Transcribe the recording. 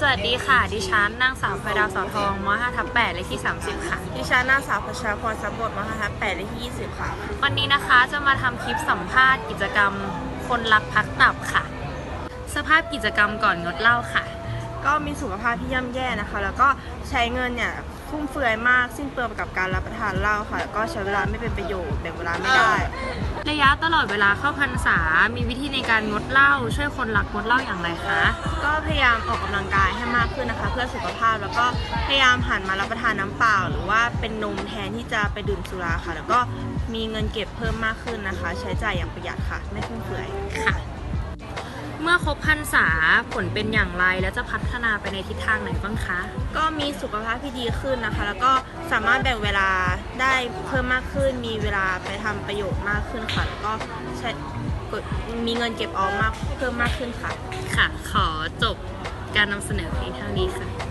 สวัสดีค่ะ ดิฉันนางสาวไฟดาวสอทองม5ทับ8เลขที่ 30 ค่ะ ดิฉันนางสาวประชาพรสับบทมหาทัพแปดเลขที่ 20 ค่ะ วันนี้นะคะจะมาทำคลิปสัมภาษณ์กิจกรรมคนรักพักตับค่ะ สภาพกิจกรรมก่อนงดเหล้าค่ะ ก็มีสุขภาพที่ย่ำแย่นะคะ แล้วก็ใช้เงินเนี่ยฟุ่มเฟือยมากสิ้นเปลืองไปกับการรับประทานเหล้าค่ะ แล้วก็ใช้เวลาไม่เป็นประโยชน์แบ่งเวลาไม่ได้ ระยะตลอดเวลาเข้าพรรษา มีวิธีในการงดเหล้าช่วยคนรักงดเหล้าอย่างไรคะ ก็พยายามออกกำลังกายให้มากขึ้นนะคะ เพื่อสุขภาพแล้วก็พยายามหันมารับประทานน้ำเปล่า หรือว่าเป็นนมแทนที่จะไปดื่มสุราค่ะ แล้วก็มีเงินเก็บเพิ่มมากขึ้นนะคะ ใช้จ่ายอย่างประหยัดค่ะ ไม่ฟุ่มเฟือยค่ะ เมื่อครบพรรษาผลเป็นอย่างไรแล้วจะพัฒนาไปในทิศทางไหนบ้างคะ ก็มีสุขภาพที่ดีขึ้นนะคะ แล้วก็สามารถแบ่งเวลาได้เพิ่มมากขึ้น มีเวลาไปทำประโยชน์มากขึ้นค่ะ แล้วก็ใช้กดมีเงินเก็บออมมากเพิ่มมากขึ้นค่ะ ค่ะ ขอจบ การนำเสนอเพียงเท่านี้ค่ะ